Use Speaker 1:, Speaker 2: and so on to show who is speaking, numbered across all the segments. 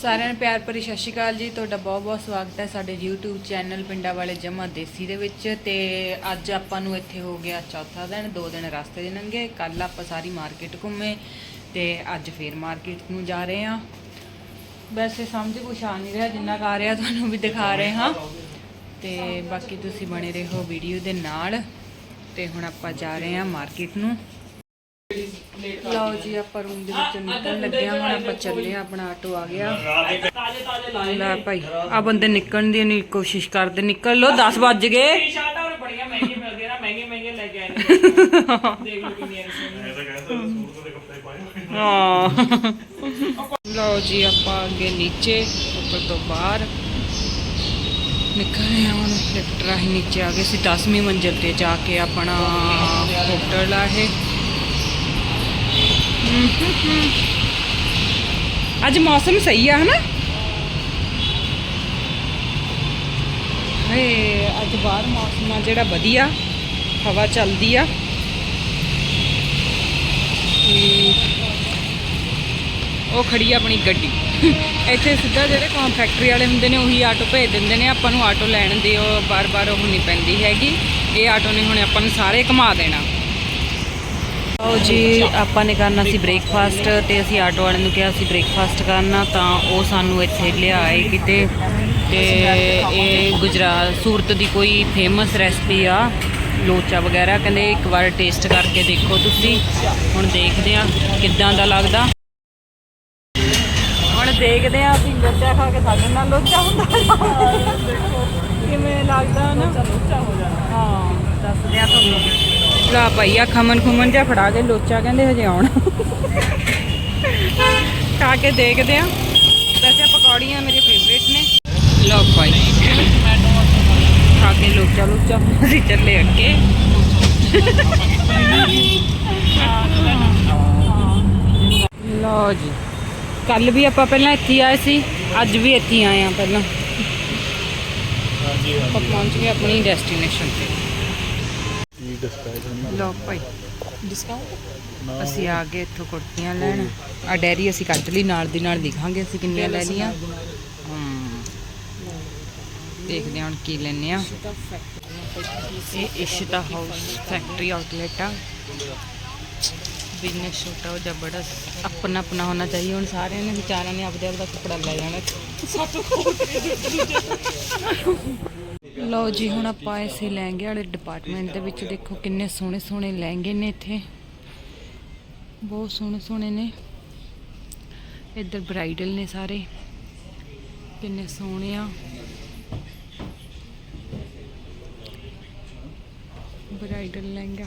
Speaker 1: ਸਾਰਿਆਂ ਨੂੰ ਪਿਆਰ ਭਰੀ ਸਤਿ ਸ਼੍ਰੀ ਅਕਾਲ ਜੀ। ਤੁਹਾਡਾ ਬਹੁਤ ਬਹੁਤ ਸਵਾਗਤ ਹੈ ਸਾਡੇ YouTube ਚੈਨਲ ਪਿੰਡਾਂ ਵਾਲੇ ਜਮਾ ਦੇਸੀ ਦੇ ਵਿੱਚ ਤੇ ਅੱਜ ਆਪਾਂ ਨੂੰ ਇੱਥੇ ਹੋ ਗਿਆ ਚੌਥਾ ਦਿਨ, ਦੋ ਦਿਨ ਰਸਤੇ ਦੇ ਲੰਘੇ ਕੱਲ ਆਪਾਂ ਸਾਰੀ ਮਾਰਕੀਟ ਘੁੰਮੇ ਤੇ ਅੱਜ ਫੇਰ ਮਾਰਕੀਟ ਨੂੰ ਜਾ ਰਹੇ ਹਾਂ। ਵੈਸੇ ਸਮਝ ਕੁਛ ਆ ਨਹੀਂ ਰਿਹਾ, ਜਿੰਨਾ ਕੁ ਆ ਰਿਹਾ ਤੁਹਾਨੂੰ ਵੀ ਦਿਖਾ ਰਹੇ ਹਾਂ। ਤੇ ਬਾਕੀ ਤੁਸੀਂ ਬਣੇ ਰਹੋ ਵੀਡੀਓ ਦੇ ਨਾਲ। ਤੇ ਹੁਣ ਆਪਾਂ ਜਾ ਰਹੇ ਹਾਂ ਮਾਰਕੀਟ ਨੂੰ। ਲਓ ਜੀ ਆਪਾਂ ਰੂਮ ਦੇ ਵਿੱਚੋਂ ਨਿਕਲਣ ਲੱਗੇ ਹਾਂ ਹੁਣ ਆਪਾਂ ਚੱਲੇ ਹਾਂ ਆਪਣਾ ਆਟੋ ਆ ਗਿਆ।
Speaker 2: ਤਾਜ਼ੇ ਤਾਜ਼ੇ ਲਾਏ
Speaker 1: ਲੈ ਭਾਈ ਆ ਬੰਦੇ ਨਿਕਲਣ ਦੀ ਨਹੀਂ ਕੋਸ਼ਿਸ਼ ਕਰਦੇ ਨਿਕਲ ਲੋ 10 ਵੱਜ ਗਏ।
Speaker 2: ਟੀ-ਸ਼ਰਟਾਂ ਉਹ ਬੜੀਆਂ ਮਹਿੰਗੀਆਂ ਮਿਲਦੀਆਂ ਨਾ ਮਹਿੰਗੇ ਮਹਿੰਗੇ ਲੈ ਕੇ ਆਏ ਨੇ। ਦੇਖ ਲਓ ਕਿੰਨੀਆਂ ਕਿਸਮ
Speaker 1: ਹਾਂ। ਲਓ ਜੀ ਆਪਾਂ ਅੱਗੇ ਨੀਚੇ ਉੱਪਰ ਤੋਂ ਬਾਹਰ। ਨਿਕਲ ਰਹੇ ਹਾਂ ਹੁਣ ਲਿਫਟ ਰਾਹੀਂ ਨੀਚੇ ਆ ਗਏ ਸੀ 10ਵੀਂ ਮੰਜ਼ਿਲ ਤੇ ਜਾ ਕੇ ਆਪਣਾ ਹੋਟਲ ਆ ਇਹ। ਅੱਜ ਮੌਸਮ ਸਹੀ ਆ, ਹਨਾ? ਹੇ, ਅੱਜ ਬਾਹਰ ਮੌਸਮ ਆ ਜਿਹੜਾ ਵਧੀਆ। ਹਵਾ ਚੱਲਦੀ ਆ। ਉਹ ਖੜੀ ਆ ਆਪਣੀ ਗੱਡੀ। ਇੱਥੇ ਸਿੱਧਾ ਜਿਹੜੇ ਕੌਮ ਫੈਕਟਰੀ ਵਾਲੇ ਹੁੰਦੇ ਨੇ, ਉਹੀ ਆਟੋ ਭੇਜ ਦਿੰਦੇ ਨੇ। ਆਪਾਂ ਨੂੰ ਆਟੋ ਲੈਣ ਦੀ ਉਹ ਬਾਰ-ਬਾਰ ਉਹ ਨਹੀਂ ਪੈਂਦੀ ਹੈਗੀ। ਇਹ ਆਟੋ ਨੇ ਹੁਣ ਆਪਾਂ ਨੂੰ ਸਾਰੇ ਘੁਮਾ ਦੇਣਾ। ਲਓ ਜੀ ਆਪਾਂ ਨੇ ਕਰਨਾ ਸੀ ਬ੍ਰੇਕਫਾਸਟ ਤੇ ਅਸੀਂ ਆਟੋ ਵਾਲੇ ਨੂੰ ਕਿਹਾ ਸੀ ਬ੍ਰੇਕਫਾਸਟ ਕਰਨਾ ਤਾਂ ਉਹ ਸਾਨੂੰ ਇੱਥੇ ਲਿਆਏ ਕਿਤੇ। ਤੇ ਇਹ ਗੁਜਰਾਤ ਸੂਰਤ ਦੀ ਕੋਈ ਫੇਮਸ ਰੈਸਪੀ ਆ ਲੋਚਾ ਵਗੈਰਾ ਕਹਿੰਦੇ ਇੱਕ ਵਾਰ ਟੇਸਟ ਕਰਕੇ ਦੇਖੋ ਤੁਸੀਂ। ਹੁਣ ਦੇਖਦੇ ਆ ਕਿੱਦਾਂ ਦਾ ਲੱਗਦਾ। ਹੁਣ ਦੇਖਦੇ ਆ ਵੀ ਲੋਚਾ ਖਾ ਕੇ ਸਾਡੇ ਨਾਲ ਲੋਚਾ ਹੁੰਦਾ ਕਿਵੇਂ ਲੱਗਦਾ ਨਾ। ਲੋਚਾ ਹੋ ਜਾਣਾ ਹਾਂ ਦੱਸਦੇ ਆ ਤੁਹਾਨੂੰ। ਲਾ ਭਾਈ ਆ, ਖਮਨ ਖੁਮਨ ਜਿਹਾ ਫੜਾ ਕੇ ਲੋਚਾ ਕਹਿੰਦੇ ਹਜੇ ਆਉਣ। ਖਾ ਕੇ ਦੇਖਦੇ ਆ। ਵੈਸੇ ਪਕੌੜੀਆਂ ਮੇਰੇ ਫੇਵਰੇਟ ਨੇ। ਲਓ ਭਾਈ। ਖਾ ਕੇ ਲੋਚਾ ਲੋਚਾ ਅਸੀਂ ਚੱਲੇ ਅੱਗੇ। ਲਓ ਜੀ। ਕੱਲ ਵੀ ਆਪਾਂ ਪਹਿਲਾਂ ਇੱਥੇ ਆਏ ਸੀ, ਅੱਜ ਵੀ ਇੱਥੇ ਆਏ ਆ ਪਹਿਲਾਂ। ਆਪਾਂ ਪਹੁੰਚ ਗਏ ਆਪਣੀ ਡੈਸਟੀਨੇਸ਼ਨ ਤੇ। ਲਓ ਭਾਈ ਡਿਸਕਾਊਂਟ ਅਸੀਂ ਆ ਗਏ ਇੱਥੋਂ ਕੁੜਤੀਆਂ ਲੈਣ। ਆ ਡੈਰੀ ਅਸੀਂ ਕੱਢ ਲਈ ਨਾਲ ਦੀ ਨਾਲ ਦਿਖਾਂਗੇ ਅਸੀਂ ਕਿੰਨੀਆਂ ਲੈ ਹਮ ਦੇਖਦੇ ਹਾਂ ਹੁਣ ਕੀ ਲੈਣੇ ਆ ਇਹ ਇਸ਼ਤਾ ਹਾਊਸ ਫੈਕਟਰੀ ਆਊਟਲੈਟ ਆ। ਬਿਜ਼ਨਸ ਛੋਟਾ ਹੋ ਜਾਂ ਬੜਾ ਆਪਣਾ ਆਪਣਾ ਹੋਣਾ ਚਾਹੀਏ ਹੁਣ ਸਾਰਿਆਂ ਨੇ ਵਿਚਾਰਿਆਂ ਨੇ ਆਪਦੇ ਆਪਦਾ ਕੱਪੜਾ ਲੈ ਜਾਣਾ। ਲਓ ਜੀ ਹੁਣ ਆਪਾਂ ਇਸੇ ਲਹਿੰਗੇ ਵਾਲੇ ਡਿਪਾਰਟਮੈਂਟ ਦੇ ਵਿੱਚ ਦੇਖੋ ਕਿੰਨੇ ਸੋਹਣੇ ਸੋਹਣੇ ਲਹਿੰਗੇ ਨੇ ਇੱਥੇ ਬਹੁਤ ਸੋਹਣੇ ਸੋਹਣੇ ਨੇ ਇੱਧਰ ਬ੍ਰਾਈਡਲ ਨੇ ਸਾਰੇ ਕਿੰਨੇ ਸੋਹਣੇ ਆ ਬ੍ਰਾਈਡਲ ਲਹਿੰਗਾ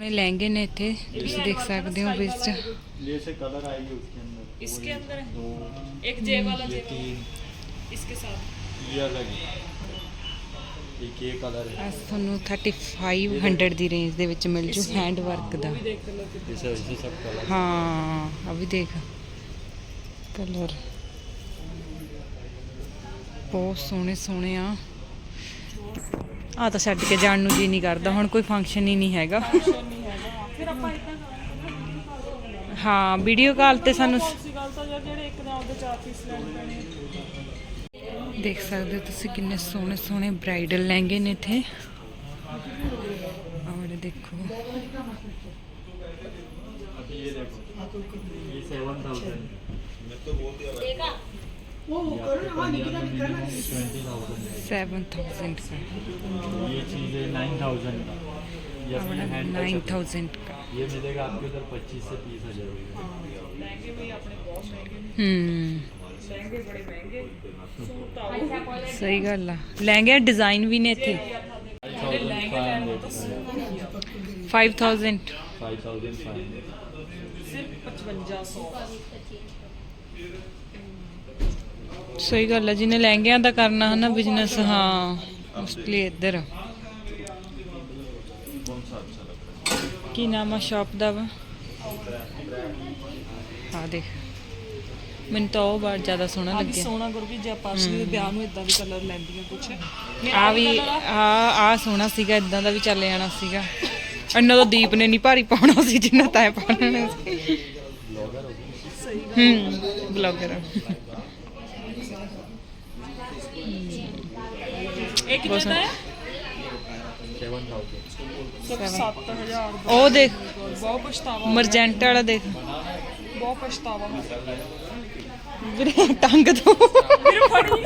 Speaker 1: ਇਹ ਲਹਿੰਗੇ ਨੇ ਇੱਥੇ ਤੁਸੀਂ ਦੇਖ ਸਕਦੇ ਹੋ ਵਿੱਚ
Speaker 3: जैसे कलर आएगी उसके अंदर
Speaker 2: इसके अंदर
Speaker 3: दो
Speaker 2: एक जे वाला
Speaker 3: ये
Speaker 2: जे
Speaker 3: तीन
Speaker 2: इसके साथ
Speaker 3: ये अलग है
Speaker 1: ਤੁਹਾਨੂੰ 3500 ਦੀ ਰੇਂਜ ਦੇ ਵਿੱਚ ਮਿਲ ਜੂ ਹੈਂਡ ਵਰਕ ਦਾ। ਹਾਂ। ਦੇਖ। ਕਲਰ। ਬਹੁਤ ਸੋਹਣੇ ਸੋਹਣੇ ਆ। ਆ ਤਾਂ ਛੱਡ ਕੇ ਜਾਣ ਨੂੰ ਜੀ ਨਹੀਂ ਕਰਦਾ ਹੁਣ ਕੋਈ ਫੰਕਸ਼ਨ ਹੀ ਨਹੀਂ ਹੈਗਾ। ਹਾਂ ਵੀਡੀਓ ਕਾਲ ਤੇ ਸਾਨੂੰ ਦੇਖ ਸਕਦੇ ਹੋ ਤੁਸੀਂ ਕਿੰਨੇ ਸੋਹਣੇ ਸੋਹਣੇ ਬ੍ਰਾਈਡਲ ਲਹਿੰਗੇ ਨੇ ਇੱਥੇ ਔਰ ਦੇਖੋ
Speaker 3: अभी ये देखो ये सेवन थाउजेंड ट्वेंटी थाउजेंड
Speaker 1: 7000 का
Speaker 3: ये चीज़ है नाइन थाउजेंड का ये अपने हैंड का
Speaker 1: 9000 का
Speaker 3: ये मिलेगा आपके उधर पच्चीस से तीस हजार रुपये
Speaker 2: ਲਹਿੰਗੇ ਵੀ ਆਪਣੇ ਬਹੁਤ ਮਹਿੰਗੇ
Speaker 1: ਹੂੰ ਸਹੀ ਗੱਲ ਆ। ਲਹਿੰਗੇ ਡਿਜ਼ਾਈਨ ਵੀ ਨੇ ਇੱਥੇ। 5000 ਸਹੀ ਗੱਲ ਹੈ ਜਿਹਨੇ ਲਹਿੰਗਿਆਂ ਦਾ ਕਰਨਾ ਹੈ ਨਾ ਬਿਜ਼ਨਸ ਹਾਂ ਉਸ ਲਈ ਇੱਧਰ। ਕੀ ਨਾਮ ਆ ਸ਼ਾਪ ਦਾ ਵਾ? ਆ ਦੇਖ। ਮੈਨੂੰ ਤਾਂ ਉਹ ਬੜਾ ਜ਼ਿਆਦਾ ਸੋਹਣਾ
Speaker 2: ਆ ਵੀ
Speaker 1: ਲੱਗਿਆ।
Speaker 2: ਸੋਨਾ ਗੁਰਬੀ ਜੇ ਆਪਾਂ ਅਸਲੀ ਦੇ ਵਿਆਹ ਨੂੰ ਇਦਾਂ ਵੀ ਕਲਰ ਲੈਂਦੀਆਂ ਕੁਛ।
Speaker 1: ਆ ਵੀ ਆ। ਆ ਸੋਹਣਾ ਸੀਗਾ ਇਦਾਂ ਦਾ ਵੀ ਚੱਲ ਜਾਣਾ ਸੀਗਾ। ਇੰਨਾ ਤਾਂ ਦੀਪ ਨੇ ਨਹੀਂ ਭਾਰੀ ਪਾਉਣਾ ਸੀ ਜਿੰਨਾ ਤੈਂ ਪਾਉਣਾ ਸੀ। ਹੂੰ ਬਲੌਗਰ
Speaker 2: ਇਹ ਕਿੰਨੇ ਹੈ?
Speaker 3: 7000
Speaker 1: ਉਹ ਦੇਖ
Speaker 2: ਬਹੁਤ ਪਛਤਾਵਾ
Speaker 1: ਮਰਜੈਂਟ ਵਾਲਾ ਦੇਖ।
Speaker 2: ਬਹੁਤ ਪਛਤਾਵਾ
Speaker 1: ਵੀਰੇ ਟੰਗ ਤੋਂ
Speaker 2: ਮੇਰੇ ਫੜੀ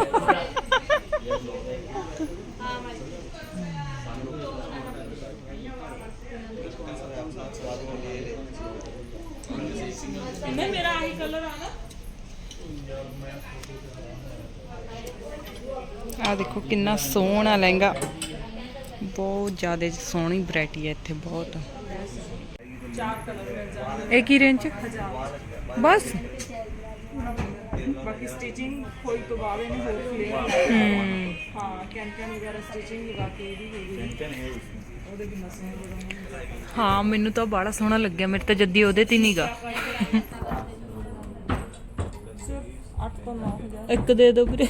Speaker 2: ਨਹੀਂ ਮੇਰਾ ਆਹੀ ਕਲਰ ਆ ਨਾ।
Speaker 1: ਆ ਦੇਖੋ ਕਿੰਨਾ ਸੋਹਣਾ ਲਹਿੰਗਾ। ਬਹੁਤ ਜ਼ਿਆਦਾ ਸੋਹਣੀ ਵੈਰਾਈਟੀ ਹੈ ਇੱਥੇ ਬਹੁਤ।
Speaker 2: ਚਾਰ ਕਲਰ ਮਿਲ ਜਾਣਗੇ
Speaker 1: ਇਹ ਕੀ ਰੇਂਜ ਬਸ।
Speaker 2: ਬਾਕੀ ਸਟਿਚਿੰਗ ਹੋਈ ਤੋਂ ਬਾਅਦ ਇਹਨੇ ਹੋਰ
Speaker 1: ਫਲੇਅਰ
Speaker 2: ਹਾਂ। ਕੈਂਕਨ ਵਗੈਰਾ ਸਟਿਚਿੰਗ ਲਗਾ ਕੇ ਇਹਦੀ ਹੋਈ ਹੈ। ਉਹਦੇ ਵੀ ਮਸਾਂ
Speaker 1: ਹਾਂ ਮੈਨੂੰ ਤਾਂ ਬੜਾ ਸੋਹਣਾ ਲੱਗਿਆ ਮੇਰੇ ਤਾਂ ਜੱਦੀ ਉਹਦੇ ਤੇ ਨਹੀਂਗਾ ਇੱਕ ਦੇ ਦੋ ਵੀਰੇ।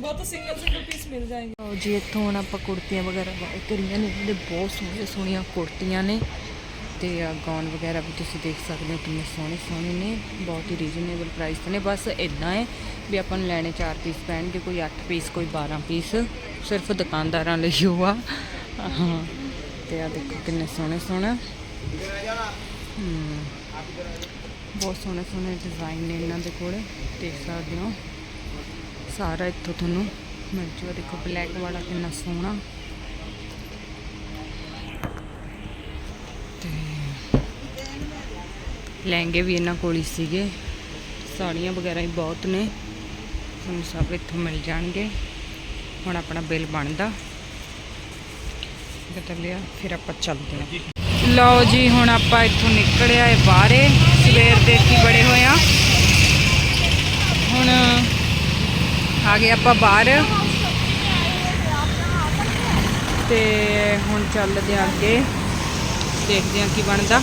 Speaker 2: ਬਹੁਤ ਸਿੰਗਲ ਸਿੰਗਲ ਪੀਸ ਮਿਲ
Speaker 1: ਜਾਏਗਾ। ਜੀ ਇੱਥੋਂ ਆਪਾਂ ਕੁੜਤੀਆਂ ਵਗੈਰਾ ਬਾਈ ਕਰੀਆਂ ਨੇ। ਬਹੁਤ ਸੋਹਣੀਆਂ ਸੋਹਣੀਆਂ ਕੁੜਤੀਆਂ ਨੇ। ਤੇ ਆ ਗਾਉਨ ਵਗੈਰਾ ਵੀ ਤੁਸੀਂ ਦੇਖ ਸਕਦੇ ਹੋ ਕਿੰਨੇ ਸੋਹਣੇ ਸੋਹਣੇ ਨੇ, ਬਹੁਤ ਹੀ ਰੀਜ਼ਨੇਬਲ ਪ੍ਰਾਈਸ ਤੇ ਨੇ। ਬਸ ਇਦਾਂ ਹੈ ਵੀ ਆਪਾਂ ਨੂੰ ਲੈਣੇ 4 ਪੀਸ ਪੈਣਗੇ, ਕੋਈ 8 ਪੀਸ ਕੋਈ 12 ਪੀਸ ਸਿਰਫ ਦੁਕਾਨਦਾਰਾਂ ਲਈ ਉਹ ਆ। ਹਾਂ, ਤੇ ਆ ਦੇਖੋ ਕਿੰਨੇ ਸੋਹਣੇ ਸੋਹਣੇ। ਬਹੁਤ ਸੋਹਣੇ ਸੋਹਣੇ ਡਿਜ਼ਾਈਨ ਨੇ ਇਹਨਾਂ ਦੇ ਕੋਲ, ਦੇਖ ਸਕਦੇ ਹੋ। ਸਾਰਾ ਇੱਥੋਂ ਤੁਹਾਨੂੰ ਮਿਲ ਜੂਗਾ। ਦੇਖੋ ਬਲੈਕ ਵਾਲਾ ਕਿੰਨਾ ਸੋਹਣਾ। ਤੇ ਲਹਿੰਗੇ ਵੀ ਇਹਨਾਂ ਕੋਲ ਹੀ ਸੀਗੇ। ਸਾੜੀਆਂ ਵਗੈਰਾ ਵੀ ਬਹੁਤ ਨੇ। ਤੁਹਾਨੂੰ ਸਭ ਇੱਥੋਂ ਮਿਲ ਜਾਣਗੇ। ਹੁਣ ਆਪਣਾ ਬਿੱਲ ਬਣਦਾ। ਬਦਲ ਲਿਆ, ਫਿਰ ਆਪਾਂ ਚੱਲਦੇ ਹਾਂ। ਲਓ ਜੀ, ਹੁਣ ਆਪਾਂ ਇੱਥੋਂ ਨਿਕਲਿਆ ਏ ਬਾਹਰੇ। ਸਵੇਰ ਦੇ ਕੀ ਬੜੇ ਹੋਏ ਆ ਹੁਣ ਆ ਗਏ ਆਪਾਂ ਬਾਹਰ। ਤੇ ਹੁਣ ਚੱਲਦੇ ਆ ਅੱਗੇ। ਦੇਖਦੇ ਹਾਂ ਕੀ ਬਣਦਾ।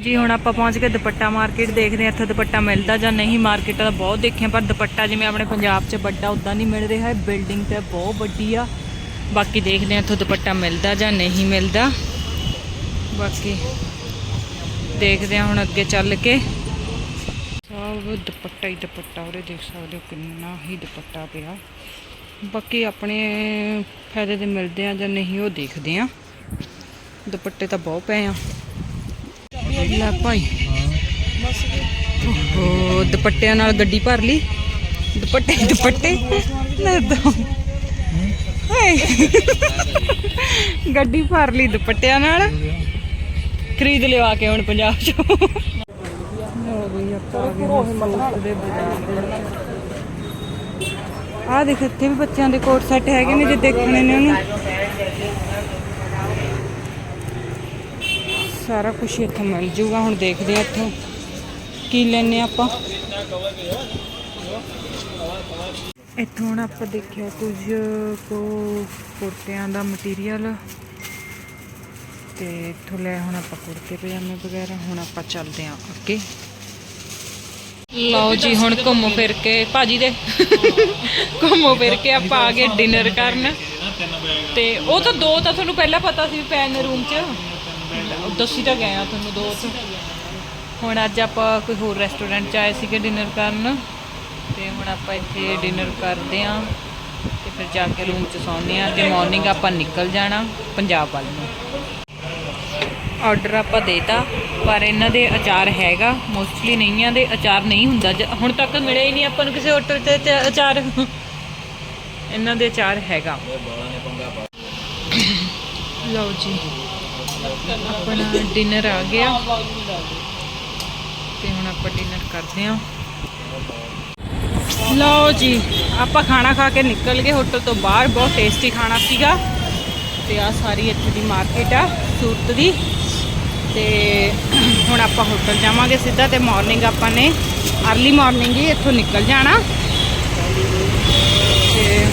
Speaker 1: ਜੀ, ਹੁਣ ਆਪਾਂ ਪਹੁੰਚ ਕੇ ਦੁਪੱਟਾ ਮਾਰਕੀਟ, ਦੇਖਦੇ ਹਾਂ ਇੱਥੇ ਦੁਪੱਟਾ ਮਿਲਦਾ ਜਾਂ ਨਹੀਂ। ਮਾਰਕੀਟ ਦਾ ਬਹੁਤ ਦੇਖਿਆ, ਪਰ ਦੁਪੱਟਾ ਜਿਵੇਂ ਆਪਣੇ ਪੰਜਾਬ 'ਚ ਵੱਡਾ ਉਦਾਂ ਨਹੀਂ ਮਿਲ ਰਿਹਾ। ਹੈ ਬਿਲਡਿੰਗ ਤੇ ਬਹੁਤ ਵੱਡੀ ਆ ਬਾਕੀ ਦੇਖਦੇ ਹਾਂ ਇੱਥੋਂ ਦੁਪੱਟਾ ਮਿਲਦਾ ਜਾਂ ਨਹੀਂ ਮਿਲਦਾ। ਬਾਕੀ ਦੇਖਦੇ ਹਾਂ ਹੁਣ ਅੱਗੇ ਚੱਲ ਕੇ। ਸਭ ਦੁਪੱਟਾ ਹੀ ਦੁਪੱਟਾ ਉਹਦੇ ਦੇਖ ਸਕਦੇ ਹੋ ਕਿੰਨਾ ਹੀ ਦੁਪੱਟਾ ਪਿਆ। ਬਾਕੀ ਆਪਣੇ ਫਾਇਦੇ ਦੇ ਮਿਲਦੇ ਆ ਜਾਂ ਨਹੀਂ ਉਹ ਦੇਖਦੇ ਆ ਦੁਪੱਟੇ ਤਾਂ ਬਹੁਤ ਪਏ ਆ। ਲੈ ਭਾਈ। ਓਹੋ, ਦੁਪੱਟਿਆਂ ਨਾਲ ਗੱਡੀ ਭਰ ਲਈ। ਦੁਪੱਟੇ ਦੁਪੱਟੇ। ਲੈ ਦੋ। ਗੱਡੀ ਭਰ ਲਈ ਦੁਪੱਟਿਆਂ ਨਾਲ। ਖਰੀਦ ਲਿਓ ਆ ਕੇ ਹੁਣ ਪੰਜਾਬ ਚੋਂ। ਲਓ ਬਈ, ਆਪਾਂ ਆ ਗਏ ਹੁਣ ਦੇ ਬਾਜ਼ਾਰ ਦੇ ਆਹ ਦੇਖ, ਇੱਥੇ ਵੀ ਬੱਚਿਆਂ ਦੇ ਕੋਟ ਸੈੱਟ ਹੈਗੇ ਨੇ, ਜੇ ਦੇਖਣੇ ਨੇ ਉਹਨੂੰ। ਸਾਰਾ ਕੁਝ ਇੱਥੇ ਮਿਲ ਜੂਗਾ, ਹੁਣ ਦੇਖਦੇ ਆ ਇੱਥੋਂ ਕੀ ਲੈਣੇ ਆਪਾਂ। ਇੱਥੋਂ ਹੁਣ ਆਪਾਂ ਦੇਖਿਆ ਕੁਝ ਕੋ ਕੁੜਤਿਆਂ ਦਾ ਮਟੀਰੀਅਲ ਤੇ ਇੱਥੋਂ ਲੈ ਹੁਣ ਆਪਾਂ ਕੁੜਤੇ ਪਜਾਮੇ ਵਗੈਰਾ, ਹੁਣ ਆਪਾਂ ਚੱਲਦੇ ਆਂ ਅੱਗੇ। ਲਓ ਜੀ, ਹੁਣ ਘੁੰਮ ਫਿਰ ਕੇ, ਭਾਜੀ ਦੇ। ਘੁੰਮੋ ਫਿਰ ਕੇ ਆਪਾਂ ਆ ਗਏ ਡਿਨਰ ਕਰਨ। ਤੇ ਉਹ ਤਾਂ ਦੋ ਤਾਂ ਤੁਹਾਨੂੰ ਪਹਿਲਾਂ ਪਤਾ ਸੀ ਪੈ ਰੂਮ 'ਚ। ਦੱਸੀ ਤਾਂ ਗਏ ਆ ਤੁਹਾਨੂੰ ਦੋ ਚ ਹੁਣ ਅੱਜ ਆਪਾਂ ਕੋਈ ਹੋਰ ਰੈਸਟੋਰੈਂਟ 'ਚ ਆਏ ਸੀਗੇ ਡਿਨਰ ਕਰਨ। ਤੇ ਹੁਣ ਆਪਾਂ ਇੱਥੇ ਡਿਨਰ ਕਰਦੇ ਆਂ। ਤੇ ਫਿਰ ਜਾ ਕੇ ਰੂਮ 'ਚ ਸੌਂਦੇ ਆਂ। ਤੇ ਮਾਰਨਿੰਗ ਆਪਾਂ ਨਿਕਲ ਜਾਣਾ ਪੰਜਾਬ ਵੱਲ ਨੂੰ। ਆਰਡਰ ਆਪਾਂ ਦੇਤਾ ਪਰ ਇਹਨਾਂ ਦੇ ਅਚਾਰ ਹੈਗਾ। ਮੋਸਟਲੀ ਨਹੀਂਆਂ ਦੇ ਅਚਾਰ ਨਹੀਂ ਹੁੰਦਾ। ਜ- ਹੁਣ ਤੱਕ ਮਿਲਿਆ ਹੀ ਨਹੀਂ ਆਪਾਂ ਨੂੰ ਕਿਸੇ ਹੋਟਲ ਚ- ਅਚਾਰ। ਇਹਨਾਂ ਦੇ ਅਚਾਰ ਹੈਗਾ। ਲਓ ਜੀ। ਆਪਣਾ ਡਿਨਰ ਆ ਗਿਆ। ਤੇ ਹੁਣ ਆਪਾਂ ਡਿਨਰ ਕਰਦੇ ਹਾਂ। ਲਓ ਜੀ, ਆਪਾਂ ਖਾਣਾ ਖਾ ਕੇ ਨਿਕਲ ਗਏ। ਹੋਟਲ ਤੋਂ ਬਾਹਰ ਬਹੁਤ ਟੇਸਟੀ ਖਾਣਾ ਸੀਗਾ। ਤੇ ਆ ਸਾਰੀ ਇੱਥੇ ਦੀ ਮਾਰਕੀਟ ਆ, ਸੂਰਤ ਦੀ। ਤੇ ਹੁਣ ਆਪਾਂ ਹੋਟਲ ਜਾਵਾਂਗੇ ਸਿੱਧਾ ਤੇ ਮਾਰਨਿੰਗ ਆਪਾਂ ਨੇ अर्ਲੀ ਮਾਰਨਿੰਗ ਹੀ ਇੱਥੋਂ ਨਿਕਲ ਜਾਣਾ ਤੇ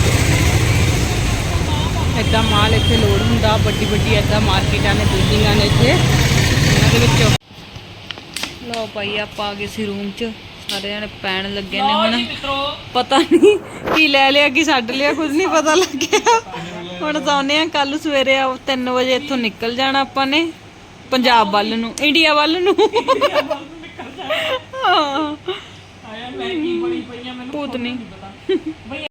Speaker 1: ਇਦਾਂ ਮਾਲ ਇੱਥੇ ਲੋਡ ਹੁੰਦਾ ਵੱਡੀ ਵੱਡੀ ਇਦਾਂ ਮਾਰਕੀਟਾਂ ਨੇ ਬਿਲਡਿੰਗਾਂ ਨੇ ਇੱਥੇ। ਇਹਨਾਂ ਦੇ ਵਿੱਚੋਂ। ਲਓ ਭਾਈ ਆਪਾਂ ਆ ਗਏ ਸੀ ਰੂਮ 'ਚ। ਸਾਰੇ ਜਣੇ ਪੈਣ ਲੱਗੇ ਨੇ ਹੁਣ। ਪਤਾ ਨਹੀਂ ਕੀ ਲੈ ਲਿਆ ਕੀ ਛੱਡ ਲਿਆ ਕੁਝ ਨਹੀਂ ਪਤਾ ਲੱਗਿਆ। ਹੁਣ ਸੌਂਦੇ ਆ ਕੱਲ ਸਵੇਰੇ 3 ਵਜੇ ਇੱਥੋਂ ਨਿਕਲ ਜਾਣਾ ਆਪਾਂ ਨੇ ਪੰਜਾਬ ਵੱਲ ਨੂੰ ਇੰਡੀਆ ਵੱਲ ਨੂੰ। ਹਾਂ।
Speaker 2: ਆਇਆ ਮੈਂ ਕੀ ਬਣੀ ਪਈ ਆ ਮੈਨੂੰ
Speaker 1: ਭੂਤ ਨਹੀਂ।